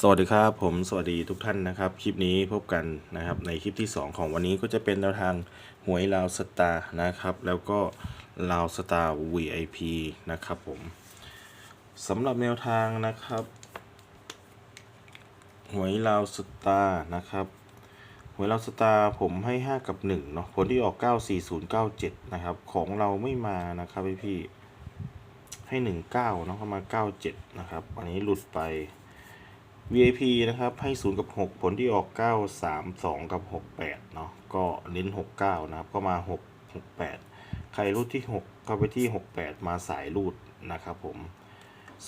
สวัสดีครับผมสวัสดีทุกท่านนะครับ คลิปนี้พบกันนะครับในคลิปที่ 2 ของวันนี้ก็จะเป็นแนวทางหวยลาวสตาร์นะครับ แล้วก็ลาวสตาร์ VIP นะครับผมสำหรับแนวทางนะครับหวยลาวสตาร์นะครับหวยลาวสตาร์ผมให้ 5 กับ1เนาะผลที่ออก 94097 นะครับ ของเราไม่มานะครับพี่พี่ให้ 19เนาะเข้ามา 97 นะครับ อันนี้หลุดไป VIP นะครับ ให้ 0 กับ 6 ผลที่ออก 9 3 2 กับ 68 เนาะก็เน้น 69 นะครับ ก็มา 6 68 ใครรูดที่ 6 ก็ไปที่ 68 มาสายรูดนะครับผม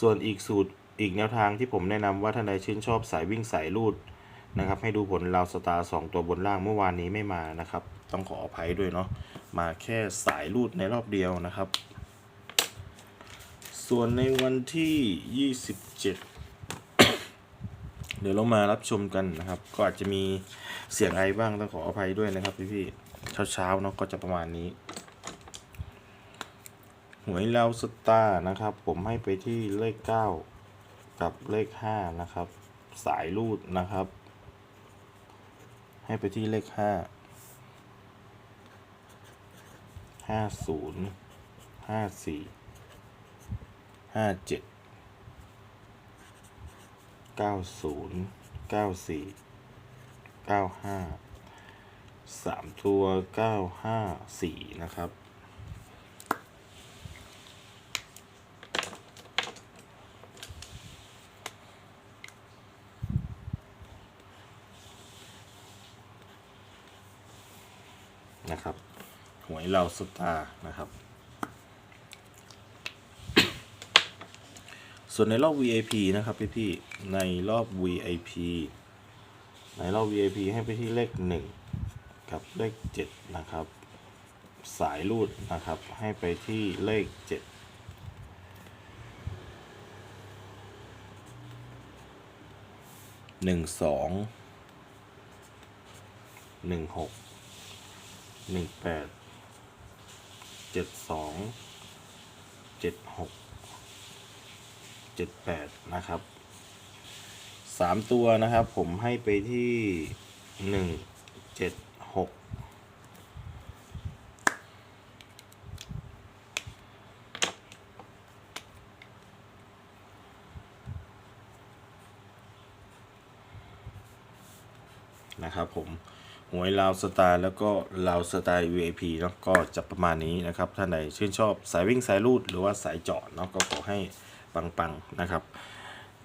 ส่วนอีกสูตรอีกแนวทางที่ผมแนะนำว่าท่านใดชื่นชอบสายวิ่งสายรูดนะครับ ให้ดูผลลาวสตาร์2ตัวบนล่างเมื่อวานนี้ไม่มานะครับ ต้องขออภัยด้วยเนาะมาแค่สายรูดในรอบเดียวนะครับ ส่วนในวันที่ 27 เดี๋ยวเรามารับชมกันนะครับ ก็อาจจะมีเสียงไอบ้างต้องขออภัยด้วยนะครับพี่พี่เช้าๆเนาะก็จะประมาณนี้ หวยเราสตาร์นะครับ ผมให้ไปที่เลข 9 กับเลข 5 นะครับ สายรูดนะครับ ให้ไปที่เลข 5 50 54 57 เก้าศูนย์เก้าสี่เก้าห้าสามตัวเก้าห้าสี่นะครับ นะครับหวยเราสตานะครับ ส่วนในรอบ VIP นะครับพี่พี่ในรอบ VIP ในรอบ VIP ให้ไปที่เลข1กับเลข7นะครับ สายรูดนะครับ ให้ไปที่เลข 7หนึ่งสองหนึ่งหกหนึ่งแปดเจ็ดสองเจ็ดหก เจ็ดแปดนะครับสามตัวนะครับ ผมให้ไปที่หนึ่งเจ็ดหกนะครับผมหวยลาวสไตล์แล้วก็ลาวสไตล์ VIP เนาะก็จะประมาณนี้นะครับ ท่านใดชื่นชอบสายวิ่งสายรูดหรือว่าสายเจาะเนาะก็ขอให้ ปังๆนะครับ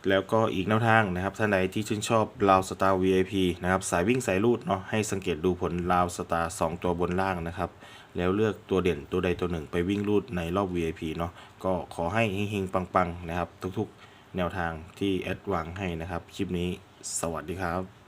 แล้วก็อีกแนวทางนะครับท่านใดที่ชื่นชอบลาวสตาร์ VIP นะครับสายวิ่งสายรูดเนาะให้สังเกตดูผลลาวสตาร์2ตัวบนล่างนะครับ แล้วเลือกตัวเด่นตัวใดตัวหนึ่งไปวิ่งรูดในรอบ VIP เนาะก็ขอให้เฮงๆปังๆนะครับ ทุกๆ แนวทางที่แอดวางให้นะครับ คลิปนี้สวัสดีครับ